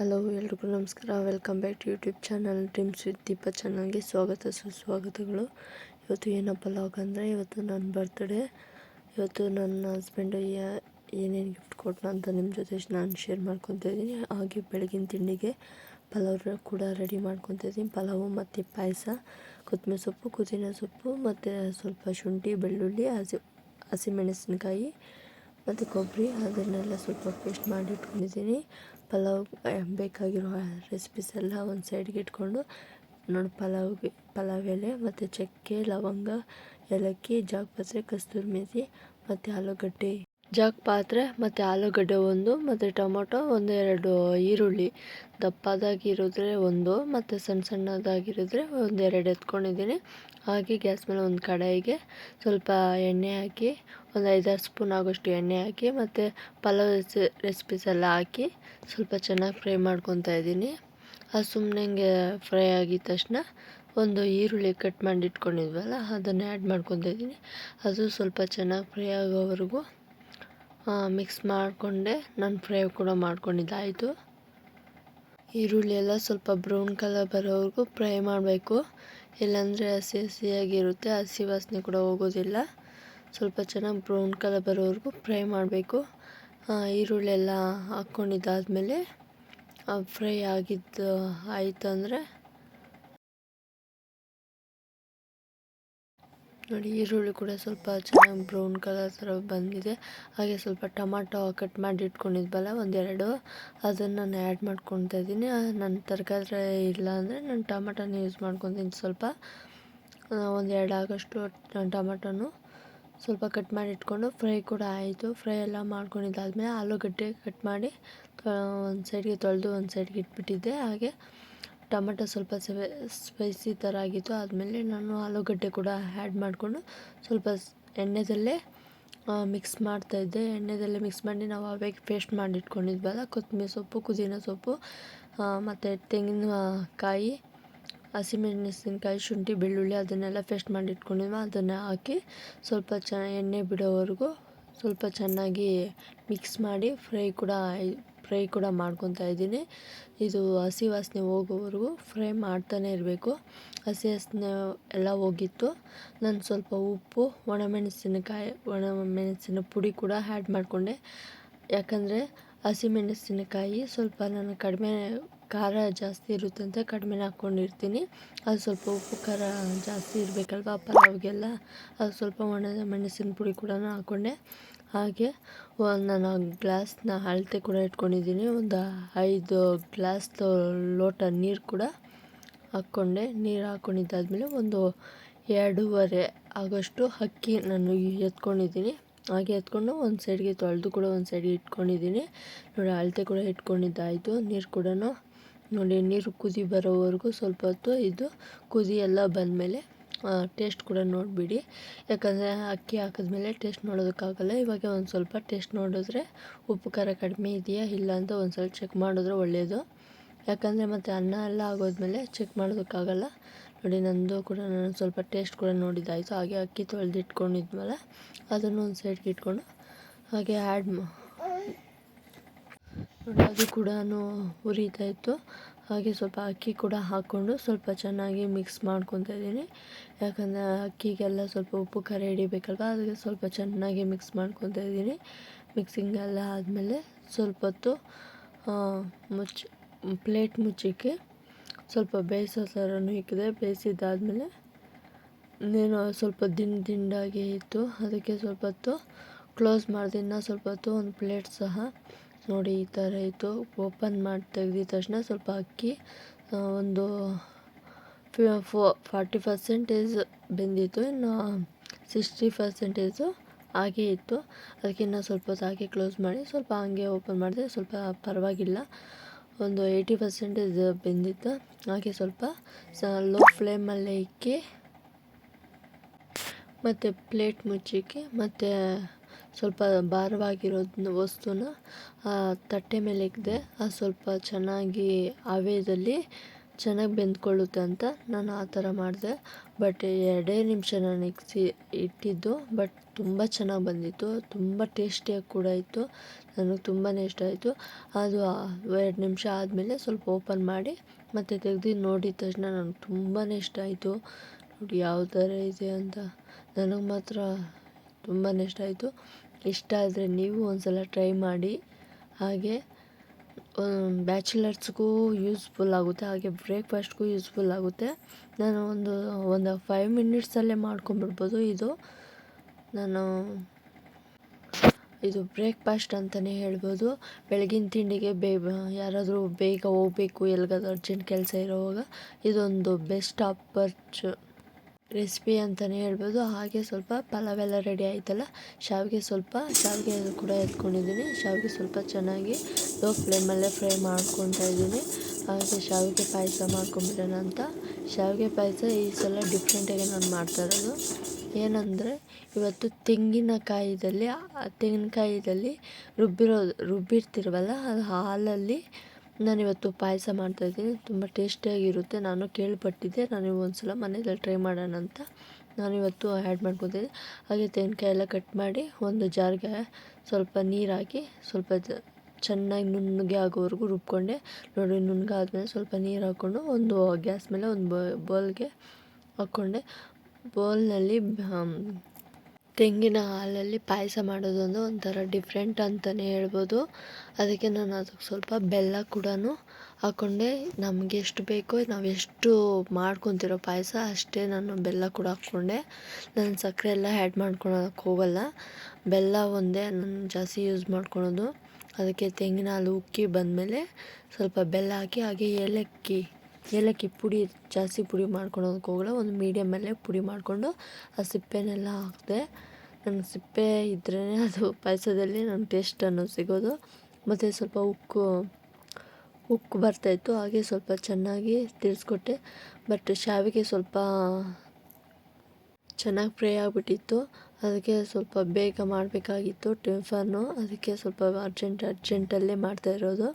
Hello ಎಲ್ರಿಗೂ ನಮಸ್ಕಾರ. Welcome back to YouTube channel dreams with Deepa ಚಾನಲ್ಗೆ ಸ್ವಾಗತ ಸುಸ್ವಾಗತಗಳು ಇವತ್ತು ಏನಪ್ಪ ಲಾಗ್ ಅಂದರೆ ಇವತ್ತು ನನ್ನ ಬರ್ತ್ಡೇ ಇವತ್ತು ನನ್ನ ಹಸ್ಬೆಂಡು ಏನೇನು ಗಿಫ್ಟ್ ಕೊಟ್ಟನ ಅಂತ ನಿಮ್ಮ ಜೊತೆ ನಾನು ಶೇರ್ ಮಾಡ್ಕೊತಾ ಇದ್ದೀನಿ. ಹಾಗೆ ಬೆಳಗಿನ ತಿಂಡಿಗೆ ಪಲಾವ್ ಕೂಡ ರೆಡಿ ಮಾಡ್ಕೊತಾ ಇದ್ದೀನಿ. ಪಲಾವು ಮತ್ತು ಪಾಯಸ ಕೊತ್ತಂಬರಿ ಸೊಪ್ಪು ಕುದಿನ ಸೊಪ್ಪು ಮತ್ತು ಸ್ವಲ್ಪ ಶುಂಠಿ, ಬೆಳ್ಳುಳ್ಳಿ, ಹಸಿ ಹಸಿಮೆಣಸಿನ್ಕಾಯಿ ಮತ್ತು ಕೊಬ್ಬರಿ ಅದನ್ನೆಲ್ಲ ಸ್ವಲ್ಪ ಪೇಸ್ಟ್ ಮಾಡಿ ಇಟ್ಕೊಂಡಿದ್ದೀನಿ. ಪಲಾವ್ ಬೇಕಾಗಿರೋ ರೆಸಿಪೀಸ್ ಎಲ್ಲ ಒಂದು ಸೈಡ್ಗೆ ಇಟ್ಕೊಂಡು, ನೋಡಿ ಪಲಾವ್ಗೆ, ಪಲಾವ್ ಎಲೆ ಮತ್ತು ಚಕ್ಕೆ, ಲವಂಗ, ಏಲಕ್ಕಿ ಜಾಗ್ಪತ್ರೆ ಕಸ್ತೂರಿ ಮೇಥಿ ಮತ್ತು ಆಲೂಗಡ್ಡೆ. ಜಾಗ ಪಾತ್ರೆ ಮತ್ತು ಆಲೂಗಡ್ಡೆ ಒಂದು ಮತ್ತು ಟೊಮೊಟೊ ಒಂದೆರಡು ಈರುಳ್ಳಿ. ದಪ್ಪದಾಗಿರಿದ್ರೆ ಒಂದು ಮತ್ತು ಸಣ್ಣ ಸಣ್ಣದಾಗಿರಿದ್ರೆ ಒಂದೆರಡು ಎತ್ಕೊಂಡಿದ್ದೀನಿ. ಹಾಗೆ ಗ್ಯಾಸ್ ಮೇಲೆ ಒಂದು ಕಡಾಯಿಗೆ ಸ್ವಲ್ಪ ಎಣ್ಣೆ ಹಾಕಿ ಒಂದು ಐದಾರು ಸ್ಪೂನ್ ಆಗೋಷ್ಟು ಎಣ್ಣೆ ಹಾಕಿ ಮತ್ತು ಪಲಾವ್ ರೆಸಿಪೀಸ್ ಎಲ್ಲ ಹಾಕಿ ಸ್ವಲ್ಪ ಚೆನ್ನಾಗಿ ಫ್ರೈ ಮಾಡ್ಕೊತಾ ಇದ್ದೀನಿ. ಅದು ಸುಮ್ಮನೆ ಹಿಂಗೆ ಫ್ರೈ ಆಗಿದ ತಕ್ಷಣ ಒಂದು ಈರುಳ್ಳಿ ಕಟ್ ಮಾಡಿ ಇಟ್ಕೊಂಡಿದ್ವಲ್ಲ ಅದನ್ನು ಆ್ಯಡ್ ಮಾಡ್ಕೊತಾ ಇದ್ದೀನಿ. ಅದು ಸ್ವಲ್ಪ ಚೆನ್ನಾಗಿ ಫ್ರೈ ಆಗೋವರೆಗೂ ಮಿಕ್ಸ್ ಮಾಡಿಕೊಂಡೆ. ನಾನು ಫ್ರೈ ಕೂಡ ಮಾಡ್ಕೊಂಡಿದ್ದಾಯಿತು ಈರುಳ್ಳಿ ಎಲ್ಲ ಸ್ವಲ್ಪ ಬ್ರೌನ್ ಕಲರ್ ಬರೋವರೆಗೂ ಫ್ರೈ ಮಾಡಬೇಕು. ಇಲ್ಲಾಂದರೆ ಹಸಿ ಹಸಿಯಾಗಿರುತ್ತೆ. ಹಸಿ ವಾಸನೆ ಕೂಡ ಹೋಗೋದಿಲ್ಲ. ಸ್ವಲ್ಪ ಚೆನ್ನಾಗಿ ಬ್ರೌನ್ ಕಲರ್ ಬರೋವರೆಗೂ ಫ್ರೈ ಮಾಡಬೇಕು. ಈರುಳ್ಳಿ ಎಲ್ಲ ಹಾಕ್ಕೊಂಡಿದ್ದಾದಮೇಲೆ ಫ್ರೈ ಆಗಿದ್ದು, ಆಯಿತು ಅಂದರೆ, ನೋಡಿ, ಈರುಳ್ಳಿ ಕೂಡ ಸ್ವಲ್ಪ ಚೆನ್ನಾಗಿ ಬ್ರೌನ್ ಕಲರ್ ಥರ ಬಂದಿದೆ. ಹಾಗೆ ಸ್ವಲ್ಪ ಟೊಮಾಟೊ ಕಟ್ ಮಾಡಿ ಇಟ್ಕೊಂಡಿದ್ವಲ್ಲ, ಒಂದೆರಡು, ಅದನ್ನು ನಾನು ಆ್ಯಡ್ ಮಾಡ್ಕೊತಾ ಇದ್ದೀನಿ. ನನ್ನ ತರಕಾರಿ ಇಲ್ಲ ಅಂದರೆ ನಾನು ಟೊಮಾಟೊನ ಯೂಸ್ ಮಾಡ್ಕೊತೀನಿ ಸ್ವಲ್ಪ. ಒಂದೆರಡು ಆಗೋಷ್ಟು ಟೊಮಾಟೊನು ಸ್ವಲ್ಪ ಕಟ್ ಮಾಡಿ ಇಟ್ಕೊಂಡು ಫ್ರೈ ಕೂಡ ಆಯಿತು. ಫ್ರೈ ಎಲ್ಲ ಮಾಡ್ಕೊಂಡಿದ್ದಾದಮೇಲೆ ಆಲೂಗಡ್ಡೆ ಕಟ್ ಮಾಡಿ ಒಂದು ಸೈಡ್ಗೆ ತೊಳೆದು ಒಂದು ಸೈಡ್ಗೆ ಇಟ್ಬಿಟ್ಟಿದ್ದೆ. ಹಾಗೆ ಟೊಮೆಟೊ ಸ್ವಲ್ಪ ಸ್ಪೈಸಿ ಥರ ಆಗಿತ್ತು. ಆದಮೇಲೆ ನಾನು ಆಲೂಗಡ್ಡೆ ಕೂಡ ಆ್ಯಡ್ ಮಾಡಿಕೊಂಡು ಸ್ವಲ್ಪ ಎಣ್ಣೆದಲ್ಲೇ ಮಿಕ್ಸ್ ಮಾಡ್ತಾಯಿದ್ದೆ ಎಣ್ಣೆದಲ್ಲೇ ಮಿಕ್ಸ್ ಮಾಡಿ ನಾವು ಅವಾಗ ಪೇಸ್ಟ್ ಮಾಡಿ ಇಟ್ಕೊಂಡಿದ್ವಲ್ಲ, ಕೊತ್ತಂಬರಿ ಸೊಪ್ಪು, ಪುದೀನ ಸೊಪ್ಪು ಮತ್ತು ತೆಂಗಿನಕಾಯಿ ಹಸಿಮೆಣಸಿನ್ಕಾಯಿ, ಶುಂಠಿ, ಬೆಳ್ಳುಳ್ಳಿ ಅದನ್ನೆಲ್ಲ ಪೇಸ್ಟ್ ಮಾಡಿ ಅದನ್ನು ಹಾಕಿ ಸ್ವಲ್ಪ ಚ, ಎಣ್ಣೆ ಬಿಡೋವರೆಗೂ ಸ್ವಲ್ಪ ಚೆನ್ನಾಗಿ ಮಿಕ್ಸ್ ಮಾಡಿ ಫ್ರೈ ಕೂಡ ಫ್ರೈ ಕೂಡ ಮಾಡ್ಕೊತಾ ಇದ್ದೀನಿ. ಇದು ಹಸಿ ವಾಸನೆ ಹೋಗೋವರೆಗೂ ಫ್ರೈ ಮಾಡ್ತಾನೆ ಇರಬೇಕು. ಹಸಿ ವಾಸನೆ ಎಲ್ಲ ಹೋಗಿತ್ತು. ನಾನು ಸ್ವಲ್ಪ ಉಪ್ಪು, ಒಣಮೆಣಸಿನಕಾಯಿ ಒಣ ಮೆಣಸಿನ ಪುಡಿ ಕೂಡ ಆ್ಯಡ್ ಮಾಡಿಕೊಂಡೆ. ಯಾಕಂದರೆ ಹಸಿಮೆಣಸಿನಕಾಯಿ ಸ್ವಲ್ಪ ನಾನು ಕಡಿಮೆ ಖಾರ ಜಾಸ್ತಿ ಇರುತ್ತೆ ಅಂತ ಕಡಿಮೆ ಹಾಕ್ಕೊಂಡಿರ್ತೀನಿ ಅದು ಸ್ವಲ್ಪ ಉಪ್ಪು, ಖಾರ ಜಾಸ್ತಿ ಇರಬೇಕಲ್ವ? ಪಲಾವ್ಗೆಲ್ಲ ಅದು ಸ್ವಲ್ಪ ಒಣ ಮೆಣಸಿನ ಪುಡಿ ಕೂಡ ಹಾಕ್ಕೊಂಡೆ ಹಾಗೆ ಒಂದು ನಾನು ಗ್ಲಾಸ್ನ ಅಳತೆ ಕೂಡ ಇಟ್ಕೊಂಡಿದ್ದೀನಿ. ಒಂದು ಐದು ಗ್ಲಾಸ್ ಲೋಟ ನೀರು ಕೂಡ ಹಾಕ್ಕೊಂಡೆ ನೀರು ಹಾಕ್ಕೊಂಡಿದ್ದಾದಮೇಲೆ ಒಂದು ಎರಡೂವರೆ ಆಗೋಷ್ಟು ಅಕ್ಕಿ ನಾನು ಎತ್ಕೊಂಡಿದ್ದೀನಿ. ಹಾಗೆ ಎತ್ಕೊಂಡು ಒಂದು ಸೈಡ್ಗೆ ತೊಳೆದು ಕೂಡ ಒಂದು ಸೈಡ್ಗೆ ಇಟ್ಕೊಂಡಿದ್ದೀನಿ. ನೋಡಿ, ಅಳತೆ ಕೂಡ ಇಟ್ಕೊಂಡಿದ್ದಾಯಿತು. ನೀರು ಕೂಡ ನೋಡಿ, ನೀರು ಕುದಿ ಬರೋವರೆಗೂ ಸ್ವಲ್ಪ ಹೊತ್ತು ಇದು ಕುದಿ ಎಲ್ಲ ಬಂದಮೇಲೆ ಟೇಸ್ಟ್ ಕೂಡ ನೋಡಿಬಿಡಿ. ಯಾಕಂದರೆ ಅಕ್ಕಿ ಹಾಕಿದ್ಮೇಲೆ ಟೇಸ್ಟ್ ನೋಡೋದಕ್ಕಾಗಲ್ಲ. ಇವಾಗ ಒಂದು ಸ್ವಲ್ಪ ಟೇಸ್ಟ್ ನೋಡಿದ್ರೆ ಉಪ್ಪು, ಖಾರ ಕಡಿಮೆ ಇದೆಯಾ ಇಲ್ಲ ಅಂತ ಒಂದು ಸ್ವಲ್ಪ ಚೆಕ್ ಮಾಡಿದ್ರೆ ಒಳ್ಳೆಯದು ಯಾಕಂದರೆ ಮತ್ತು ಅನ್ನ ಎಲ್ಲ ಆಗೋದ್ಮೇಲೆ ಚೆಕ್ ಮಾಡೋದಕ್ಕಾಗಲ್ಲ. ನೋಡಿ, ನಂದು ಕೂಡ ನಾನು ಸ್ವಲ್ಪ ಟೇಸ್ಟ್ ಕೂಡ ನೋಡಿದ್ದಾಯಿತು. ಹಾಗೆ ಅಕ್ಕಿ ತೊಳೆದಿಟ್ಕೊಂಡಿದ್ಮೇಲೆ ಅದನ್ನು ಒಂದು ಸೈಡ್ಗೆ ಇಟ್ಕೊಂಡು ಹಾಗೆ ಆ್ಯಡ್ ಅದು ಕೂಡ ಹುರಿತಾ ಇತ್ತು ಹಾಗೆ ಸ್ವಲ್ಪ ಅಕ್ಕಿ ಕೂಡ ಹಾಕ್ಕೊಂಡು ಸ್ವಲ್ಪ ಚೆನ್ನಾಗಿ ಮಿಕ್ಸ್ ಮಾಡ್ಕೊತಾ ಇದ್ದೀನಿ. ಯಾಕಂದರೆ ಅಕ್ಕಿಗೆಲ್ಲ ಸ್ವಲ್ಪ ಉಪ್ಪು, ಖಾರ ಹಿಡಿಬೇಕಲ್ವ? ಅದಕ್ಕೆ ಸ್ವಲ್ಪ ಚೆನ್ನಾಗಿ ಮಿಕ್ಸ್ ಮಾಡ್ಕೊತಾ ಇದ್ದೀನಿ. ಮಿಕ್ಸಿಂಗ್ ಎಲ್ಲ ಆದಮೇಲೆ ಸ್ವಲ್ಪ ಹೊತ್ತು ಮುಚ್ಚಿ ಪ್ಲೇಟ್ ಮುಚ್ಚಿಕ್ಕೆ ಸ್ವಲ್ಪ ಬೇಯಿಸೋ ಥರನೂ ಇಕ್ಕಿದೆ. ಬೇಯಿಸಿದ್ದಾದಮೇಲೆ ಇನ್ನೇನು ಸ್ವಲ್ಪ ದಿಂಡು ದಿಂಡಾಗಿ ಇತ್ತು. ಅದಕ್ಕೆ ಸ್ವಲ್ಪ ಹೊತ್ತು ಕ್ಲೋಸ್ ಮಾಡಿದೆ. ಇನ್ನೂ ಸ್ವಲ್ಪ ಹೊತ್ತು ಒಂದು ಪ್ಲೇಟ್ ಸಹ ನೋಡಿ ಈ ಥರ ಇತ್ತು. ಓಪನ್ ಮಾಡಿ ತೆಗೆದಿದ ತಕ್ಷಣ ಸ್ವಲ್ಪ ಅಕ್ಕಿ ಒಂದು ಫೋ ಫಾರ್ಟಿ ಪರ್ಸೆಂಟೇಜ್ ಬೆಂದಿತ್ತು. ಇನ್ನು ಸಿಕ್ಸ್ಟಿ ಪರ್ಸೆಂಟೇಜು ಹಾಗೆ ಇತ್ತು. ಅದಕ್ಕೆ ಇನ್ನೂ ಸ್ವಲ್ಪ ಹೊತ್ತು ಹಾಗೆ ಕ್ಲೋಸ್ ಮಾಡಿ, ಸ್ವಲ್ಪ ಹಾಗೆ ಓಪನ್ ಮಾಡಿದೆ. ಸ್ವಲ್ಪ ಪರವಾಗಿಲ್ಲ. ಒಂದು ಏಯ್ಟಿ ಪರ್ಸೆಂಟೇಜ್ ಬೆಂದಿತ್ತು. ಹಾಗೆ ಸ್ವಲ್ಪ ಸ ಲೋ ಫ್ಲೇಮಲ್ಲೇ ಇಕ್ಕಿ, ಮತ್ತು ಪ್ಲೇಟ್ ಮುಚ್ಚಿಕ್ಕಿ, ಮತ್ತು ಸ್ವಲ್ಪ ಭಾರವಾಗಿರೋದನ್ನ ವಸ್ತುನ ತಟ್ಟೆ ಮೇಲೆ ಇಕ್ಕಿದೆ ಅದು ಸ್ವಲ್ಪ ಚೆನ್ನಾಗಿ ಹವೆದಲ್ಲಿ ಚೆನ್ನಾಗಿ ಬೆಂದ್ಕೊಳ್ಳುತ್ತೆ ಅಂತ ನಾನು ಆ ಥರ ಮಾಡಿದೆ. ಬಟ್ ಎರಡೇ ನಿಮಿಷ ನಾನು ಇಕ್ಸಿ, ಇಟ್ಟಿದ್ದು, ಬಟ್ ತುಂಬ ಚೆನ್ನಾಗಿ ಬಂದಿತ್ತು. ತುಂಬ ಟೇಸ್ಟಿಯಾಗಿ ಕೂಡ ಇತ್ತು. ನನಗೆ ತುಂಬಾ ಇಷ್ಟ ಆಯಿತು. ಅದು ಎರಡು ನಿಮಿಷ ಆದಮೇಲೆ ಸ್ವಲ್ಪ ಓಪನ್ ಮಾಡಿ ಮತ್ತು ತೆಗೆದು ನೋಡಿದ ತಕ್ಷಣ ನನಗೆ ತುಂಬಾ ಇಷ್ಟ ಆಯಿತು. ನೋಡಿ ಯಾವ ಥರ ಇದೆ ಅಂತ. ನನಗೆ ಮಾತ್ರ ತುಂಬಾ ಇಷ್ಟ ಆಯಿತು. ಇಷ್ಟ ಆದರೆ ನೀವು ಒಂದ್ಸಲ ಟ್ರೈ ಮಾಡಿ. ಹಾಗೆ ಬ್ಯಾಚುಲರ್ಸ್ಗೂ ಯೂಸ್ಫುಲ್ ಆಗುತ್ತೆ. ಹಾಗೆ ಬ್ರೇಕ್ಫಾಸ್ಟ್ಗೂ ಯೂಸ್ಫುಲ್ ಆಗುತ್ತೆ. ನಾನು ಒಂದು ಒಂದು ಫೈವ್ ಮಿನಿಟ್ಸಲ್ಲೇ ಮಾಡ್ಕೊಂಡ್ಬಿಡ್ಬೋದು. ಇದು, ನಾನು, ಇದು ಬ್ರೇಕ್ಫಾಸ್ಟ್ ಅಂತಲೇ ಹೇಳ್ಬೋದು. ಬೆಳಗಿನ ತಿಂಡಿಗೆ ಬೇ, ಯಾರಾದರೂ ಬೇಗ ಹೋಗ್ಬೇಕು ಎಲ್ಲಿಗಾದ್ರೂ ಅರ್ಜೆಂಟ್ ಕೆಲಸ ಇರೋವಾಗ, ಇದೊಂದು ಬೆಸ್ಟ್ ಆಪರ್ಚು ರೆಸಿಪಿ ಅಂತಲೇ ಹೇಳ್ಬೋದು. ಹಾಗೆ ಸ್ವಲ್ಪ ಪಲಾವ್ ಎಲ್ಲ ರೆಡಿ ಆಯಿತಲ್ಲ? ಶಾವಿಗೆ ಸ್ವಲ್ಪ, ಶಾವಿಗೆ ಕೂಡ ಎತ್ಕೊಂಡಿದ್ದೀನಿ. ಶಾವಿಗೆ ಸ್ವಲ್ಪ ಚೆನ್ನಾಗಿ ಲೋ ಫ್ಲೇಮಲ್ಲೇ ಫ್ರೈ ಮಾಡ್ಕೊತಾ ಇದ್ದೀನಿ. ಹಾಗೆ ಶಾವಿಗೆ ಪಾಯಸ ಮಾಡ್ಕೊಂಬಿಡೋಣ ಅಂತ. ಶಾವಿಗೆ ಪಾಯಸ ಈ ಸಲ ಡಿಫ್ರೆಂಟಾಗಿ ನಾನು ಮಾಡ್ತಾ ಇರೋದು. ಏನಂದರೆ, ಇವತ್ತು ತೆಂಗಿನಕಾಯಿದಲ್ಲಿ ತೆಂಗಿನಕಾಯಿದಲ್ಲಿ ರುಬ್ಬಿರೋ, ರುಬ್ಬಿರ್ತಿರ್ವಲ್ಲ, ಅದು ಹಾಲಲ್ಲಿ ನಾನಿವತ್ತು ಪಾಯಸ ಮಾಡ್ತಾ ಇದ್ದೀನಿ ತುಂಬ ಟೇಸ್ಟಿಯಾಗಿರುತ್ತೆ. ನಾನು ಕೇಳ್ಪಟ್ಟಿದ್ದೆ. ನಾನು ಒಂದು ಸಲ ಮನೇಲಿ ಟ್ರೈ ಮಾಡೋಣ ಅಂತ ನಾನಿವತ್ತು ಆ್ಯಡ್ ಮಾಡ್ಕೊತಿದ್ದೆ. ಹಾಗೆ ತೆಂಗಿನಕಾಯಿ ಎಲ್ಲ ಕಟ್ ಮಾಡಿ ಒಂದು ಜಾರ್ಗೆ ಸ್ವಲ್ಪ ನೀರು ಹಾಕಿ ಸ್ವಲ್ಪ ಚೆನ್ನಾಗಿ ನುಣ್ಣಗೆ ಆಗೋವರೆಗೂ ರುಬ್ಕೊಂಡೆ. ನೋಡಿ, ನುಣ್ಣಗಾದ್ಮೇಲೆ ಸ್ವಲ್ಪ ನೀರು ಹಾಕ್ಕೊಂಡು ಒಂದು ಗ್ಯಾಸ್ ಮೇಲೆ ಒಂದು ಬೌಲ್ಗೆ ಹಾಕ್ಕೊಂಡೆ. ಬೌಲ್ನಲ್ಲಿ ತೆಂಗಿನ ಹಾಲಲ್ಲಿ ಪಾಯಸ ಮಾಡೋದು ಅಂದರೆ ಒಂಥರ ಡಿಫ್ರೆಂಟ್ ಅಂತಲೇ ಹೇಳ್ಬೋದು. ಅದಕ್ಕೆ ನಾನು ಅದಕ್ಕೆ ಸ್ವಲ್ಪ ಬೆಲ್ಲ ಕೂಡ ಹಾಕ್ಕೊಂಡೆ ನಮಗೆ ಎಷ್ಟು ಬೇಕೋ, ನಾವು ಎಷ್ಟು ಮಾಡ್ಕೊತಿರೋ ಪಾಯಸ ಅಷ್ಟೇ ನಾನು ಬೆಲ್ಲ ಕೂಡ ಹಾಕ್ಕೊಂಡೆ ನಾನು ಸಕ್ಕರೆ ಎಲ್ಲ ಆ್ಯಡ್ ಮಾಡ್ಕೊಳಕ್ಕೆ ಹೋಗಲ್ಲ. ಬೆಲ್ಲ ಒಂದೇ, ನಾನು ಜಾಸ್ತಿ ಯೂಸ್ ಮಾಡ್ಕೊಳೋದು. ಅದಕ್ಕೆ ತೆಂಗಿನ ಹಾಲು ಉಕ್ಕಿ ಬಂದಮೇಲೆ ಸ್ವಲ್ಪ ಬೆಲ್ಲ ಹಾಕಿ, ಹಾಗೆ ಏಲಕ್ಕಿ ಏಲಕ್ಕಿ ಪುಡಿ, ಜಾಸ್ತಿ ಪುಡಿ ಮಾಡ್ಕೊಳೋದಕ್ಕೆ ಹೋಗಲ್ಲ, ಒಂದು ಮೀಡಿಯಮಲ್ಲೇ ಪುಡಿ ಮಾಡಿಕೊಂಡು ಆ ಸಿಪ್ಪೆನೆಲ್ಲ ಹಾಕಿದೆ, ನನ್ನ ಸಿಪ್ಪೆ ಇದ್ರೇ ಅದು ಪಾಯಸದಲ್ಲಿ ನನ್ನ ಟೇಸ್ಟ್ ಅನ್ನೋದು ಸಿಗೋದು. ಮತ್ತು ಸ್ವಲ್ಪ ಉಕ್ಕು ಉಕ್ಕು ಬರ್ತಾಯಿತ್ತು ಹಾಗೆ ಸ್ವಲ್ಪ ಚೆನ್ನಾಗಿ ತಿಳಿಸ್ಕೊಟ್ಟೆ ಬಟ್ ಶಾವಿಗೆ ಸ್ವಲ್ಪ ಚೆನ್ನಾಗಿ ಫ್ರೈ ಆಗಿಬಿಟ್ಟಿತ್ತು. ಅದಕ್ಕೆ ಸ್ವಲ್ಪ ಬೇಗ ಮಾಡಬೇಕಾಗಿತ್ತು ಟಿಫನ್ನು. ಅದಕ್ಕೆ ಸ್ವಲ್ಪ ಅರ್ಜೆಂಟ್, ಅರ್ಜೆಂಟಲ್ಲೇ ಮಾಡ್ತಾ ಇರೋದು.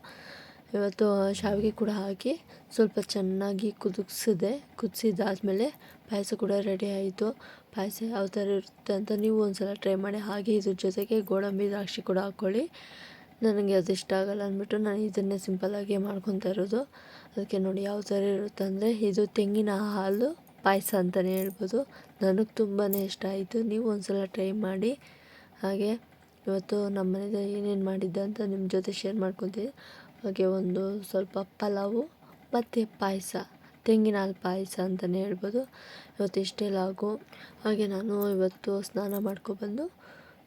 ಇವತ್ತು ಶಾವಿಗೆ ಕೂಡ ಹಾಕಿ ಸ್ವಲ್ಪ ಚೆನ್ನಾಗಿ ಕುದಿಸಿದೆ. ಕುದಿಸಿದಾದ್ಮೇಲೆ ಪಾಯಸ ಕೂಡ ರೆಡಿ ಆಯಿತು. ಪಾಯಸ ಯಾವ ಥರ ಇರುತ್ತೆ ಅಂತ ನೀವು ಒಂದು ಸಲ ಟ್ರೈ ಮಾಡಿ ಹಾಗೆ ಇದ್ರ ಜೊತೆಗೆ ಗೋಡಂಬಿ, ದ್ರಾಕ್ಷಿ ಕೂಡ ಹಾಕ್ಕೊಳ್ಳಿ ನನಗೆ ಅದು ಇಷ್ಟ ಆಗಲ್ಲ ಅಂದ್ಬಿಟ್ಟು ನಾನು ಇದನ್ನೇ ಸಿಂಪಲ್ಲಾಗಿ ಮಾಡ್ಕೊತಾ ಇರೋದು. ಅದಕ್ಕೆ ನೋಡಿ ಯಾವ ಥರ ಇರುತ್ತೆ ಅಂದರೆ ಇದು ತೆಂಗಿನ ಹಾಲು ಪಾಯಸ ಅಂತಲೇ ಹೇಳ್ಬೋದು. ನನಗೆ ತುಂಬಾ ಇಷ್ಟ ಆಯಿತು. ನೀವು ಒಂದು ಸಲ ಟ್ರೈ ಮಾಡಿ ಹಾಗೆ. ಇವತ್ತು ನಮ್ಮ ಮನೇಲಿ ಏನೇನು ಮಾಡಿದ್ದೆ ಅಂತ ನಿಮ್ಮ ಜೊತೆ ಶೇರ್ ಮಾಡ್ಕೊತೀನಿ. ಹಾಗೆ ಒಂದು ಸ್ವಲ್ಪ ಪಲಾವು ಮತ್ತು ಪಾಯಸ ತೆಂಗಿನ ಹಾಲು ಪಾಯಸ ಅಂತಲೇ ಹೇಳ್ಬೋದು. ಇವತ್ತು ಇಷ್ಟೇ ಲಾಗು ಹಾಗೆ ನಾನು ಇವತ್ತು ಸ್ನಾನ ಮಾಡ್ಕೊಬಂದು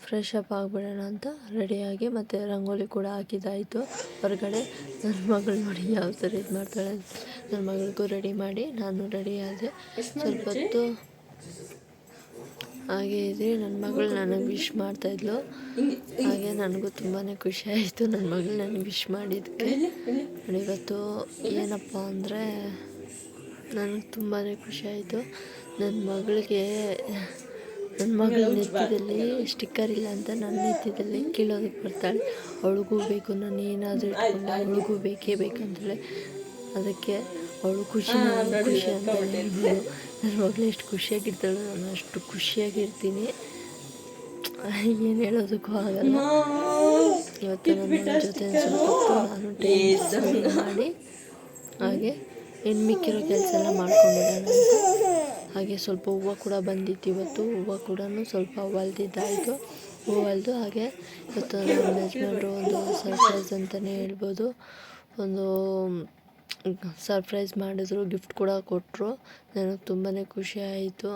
ಫ್ರೆಶ್ ಅಪ್ ಆಗಿಬಿಡೋಣ ಅಂತ ರೆಡಿಯಾಗಿ ಮತ್ತು ರಂಗೋಲಿ ಕೂಡ ಹಾಕಿದ್ದಾಯಿತು. ಹೊರಗಡೆ ನನ್ನ ಮಗಳು ನೋಡಿ ಯಾವ ಥರ ಇದು ಮಾಡ್ತಾಳೆ ನನ್ನ ಮಗಳಿಗೂ ರೆಡಿ ಮಾಡಿ ನಾನು ರೆಡಿಯಾದೆ ಸ್ವಲ್ಪ ಹೊತ್ತು ಹಾಗೆ ಇದ್ರೆ ನನ್ನ ಮಗಳು ನನಗೆ ವಿಶ್ ಮಾಡ್ತಾಯಿದ್ಲು ಹಾಗೆ ನನಗೂ ತುಂಬಾ ಖುಷಿ ಆಯಿತು. ನನ್ನ ಮಗಳು ನನಗೆ ವಿಶ್ ಮಾಡಿದ್ದಕ್ಕೆ ಇವತ್ತು ಏನಪ್ಪ ಅಂದರೆ ನನಗೆ ತುಂಬಾ ಖುಷಿ ಆಯಿತು. ನನ್ನ ಮಗಳಿಗೆ ನನ್ನ ಮಗಳ ನೆತ್ತಿದಲ್ಲಿ ಸ್ಟಿಕ್ಕರ್ ಇಲ್ಲ ಅಂತ ನನ್ನ ನೆತ್ತಿದಲ್ಲಿ ಕೀಳೋದಕ್ಕೆ ಬರ್ತಾಳೆ. ಅವಳಿಗೂ ಬೇಕು, ನಾನು ಏನಾದರೂ ಇಟ್ಕೊಂಡು, ಅವಳಿಗೂ ಬೇಕೇ ಬೇಕಂತೇಳಿ ಅದಕ್ಕೆ ಅವಳು ಖುಷಿ ಖುಷಿ ಅಂತ ಹೇಳ್ಬೋದು ನನ್ನ ಮಗಳು ಎಷ್ಟು ಖುಷಿಯಾಗಿರ್ತಾಳೆ ನಾನು ಅಷ್ಟು ಖುಷಿಯಾಗಿರ್ತೀನಿ. ಏನು ಹೇಳೋದಕ್ಕೂ ಆಗಲ್ಲ. ಇವತ್ತು ನನ್ನ ಜೊತೆ ಸ್ವಲ್ಪ ನಾನು ಟೈಮ್ ಮಾಡಿ ಹಾಗೆ ಇನ್ನು ಮಿಕ್ಕಿರೋ ಕೆಲಸ ಎಲ್ಲ ಮಾಡ್ಕೊಂಡಿದ್ದಾನೆ ಹಾಗೆ ಸ್ವಲ್ಪ ಹೂವು ಕೂಡ ಬಂದಿತ್ತು ಇವತ್ತು. ಹೂವು ಕೂಡ ಸ್ವಲ್ಪ ಹೊಲ್ದಿದ್ದಾಯಿತು. ಹೂವು ಹೊಲ್ದು ಹಾಗೆ ಇವತ್ತು ನಮ್ಮ ಯಜಮಾನ್ರು ಒಂದು ಸರ್ಪ್ರೈಸ್ ಅಂತಲೇ ಹೇಳ್ಬೋದು. ಒಂದು ಸರ್ಪ್ರೈಸ್ ಮಾಡಿದ್ರು, ಗಿಫ್ಟ್ ಕೂಡ ಕೊಟ್ಟರು ನನಗೆ ತುಂಬಾ ಖುಷಿ ಆಯಿತು.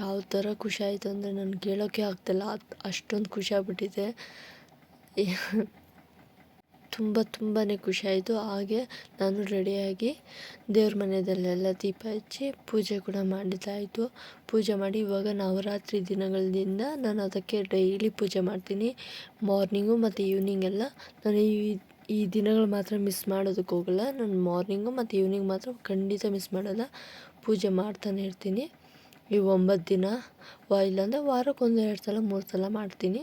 ಯಾವ ಥರ ಖುಷಿ ಆಯಿತು ಅಂದರೆ ನನಗೆ ಕೇಳೋಕ್ಕೆ ಆಗ್ತಿಲ್ಲ. ಅಷ್ಟೊಂದು ಖುಷಿ ಆಗ್ಬಿಟ್ಟಿದೆ. ತುಂಬ ತುಂಬಾ ಖುಷಿ ಆಯಿತು. ಹಾಗೆ ನಾನು ರೆಡಿಯಾಗಿ ದೇವ್ರ ಮನೆಯಲ್ಲೆಲ್ಲ ದೀಪ ಹಚ್ಚಿ ಪೂಜೆ ಕೂಡ ಮಾಡಿದ್ದಾಯಿತು. ಪೂಜೆ ಮಾಡಿ ಇವಾಗ ನವರಾತ್ರಿ ದಿನಗಳಿಂದ ನಾನು ಅದಕ್ಕೆ ಡೈಲಿ ಪೂಜೆ ಮಾಡ್ತೀನಿ. ಮಾರ್ನಿಂಗು ಮತ್ತು ಈವ್ನಿಂಗೆಲ್ಲ ನಾನು ಈ ಈ ದಿನಗಳು ಮಾತ್ರ ಮಿಸ್ ಮಾಡೋದಕ್ಕೆ ಹೋಗಲ್ಲ. ನಾನು ಮಾರ್ನಿಂಗು ಮತ್ತು ಈವ್ನಿಂಗ್ ಮಾತ್ರ ಖಂಡಿತ ಮಿಸ್ ಮಾಡಲ್ಲ. ಪೂಜೆ ಮಾಡ್ತಾನೆ ಇರ್ತೀನಿ. ಈ ಒಂಬತ್ತು ದಿನ ವಾ, ಇಲ್ಲಾಂದರೆ ವಾರಕ್ಕೆ ಒಂದು, ಎರಡು ಸಲ, ಮೂರು ಸಲ ಮಾಡ್ತೀನಿ.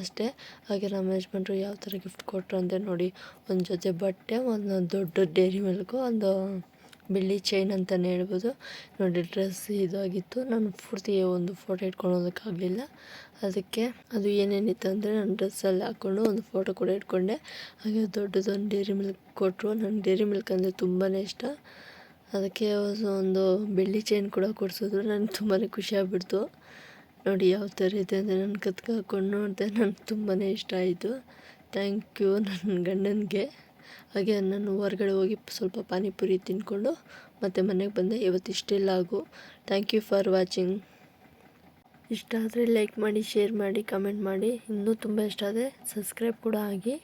ಅಷ್ಟೇ. ಹಾಗೆ ನಮ್ಮ ಯಜಮಾನ್ರು ಯಾವ ಥರ ಗಿಫ್ಟ್ ಕೊಟ್ಟರು ಅಂದರೆ ನೋಡಿ, ಒಂದು ಜೊತೆ ಬಟ್ಟೆ, ಒಂದು ದೊಡ್ಡ ಡೈರಿ ಮಿಲ್ಕು ಒಂದು ಬೆಳ್ಳಿ ಚೈನ್ ಅಂತಲೇ ಹೇಳ್ಬೋದು. ನೋಡಿ, ಡ್ರೆಸ್ ಇದಾಗಿತ್ತು. ನಾನು ಪೂರ್ತಿ ಒಂದು ಫೋಟೋ ಇಟ್ಕೊಳೋದಕ್ಕಾಗಲಿಲ್ಲ ಅದಕ್ಕೆ ಅದು ಏನೇನಿತ್ತು ಅಂದರೆ ನಾನು ಡ್ರೆಸ್ಸಲ್ಲಿ ಹಾಕ್ಕೊಂಡು ಒಂದು ಫೋಟೋ ಕೂಡ ಇಟ್ಕೊಂಡೆ. ಹಾಗೆ ದೊಡ್ಡದೊಂದು ಡೇರಿ ಮಿಲ್ಕ್ ಕೊಟ್ಟರು. ನನಗೆ ಡೇರಿ ಮಿಲ್ಕ್ ಅಂದರೆ ತುಂಬಾ ಇಷ್ಟ. ಅದಕ್ಕೆ ಒಂದು ಬೆಳ್ಳಿ ಚೈನ್ ಕೂಡ ಕೊಡಿಸಿದ್ರು. ನನಗೆ ತುಂಬಾ ಖುಷಿ ನೋಡಿ, ಯಾವ ಥರ ಇದೆ ಅಂದರೆ ನಾನು ಕತ್ಕ ಹಾಕ್ಕೊಂಡು ನೋಡಿದೆ ನನಗೆ ತುಂಬಾ ಇಷ್ಟ ಆಯಿತು. ಥ್ಯಾಂಕ್ ಯು ನನ್ನ ಗಂಡನಿಗೆ. ಹಾಗೆ ನಾನು ಹೊರಗಡೆ ಹೋಗಿ ಸ್ವಲ್ಪ ಪಾನಿಪುರಿ ತಿಂದ್ಕೊಂಡು ಮತ್ತೆ ಮನೆಗೆ ಬಂದೆ. ಇವತ್ತು ಇಷ್ಟೆಲ್ಲ ಆಗು ಥ್ಯಾಂಕ್ ಯು ಫಾರ್ ವಾಚಿಂಗ್ ಇಷ್ಟ ಆದರೆ ಲೈಕ್ ಮಾಡಿ ಶೇರ್ ಮಾಡಿ ಕಮೆಂಟ್ ಮಾಡಿ. ಇನ್ನೂ ತುಂಬ ಇಷ್ಟ ಆದರೆ ಸಬ್ಸ್ಕ್ರೈಬ್ ಕೂಡ ಆಗಿ.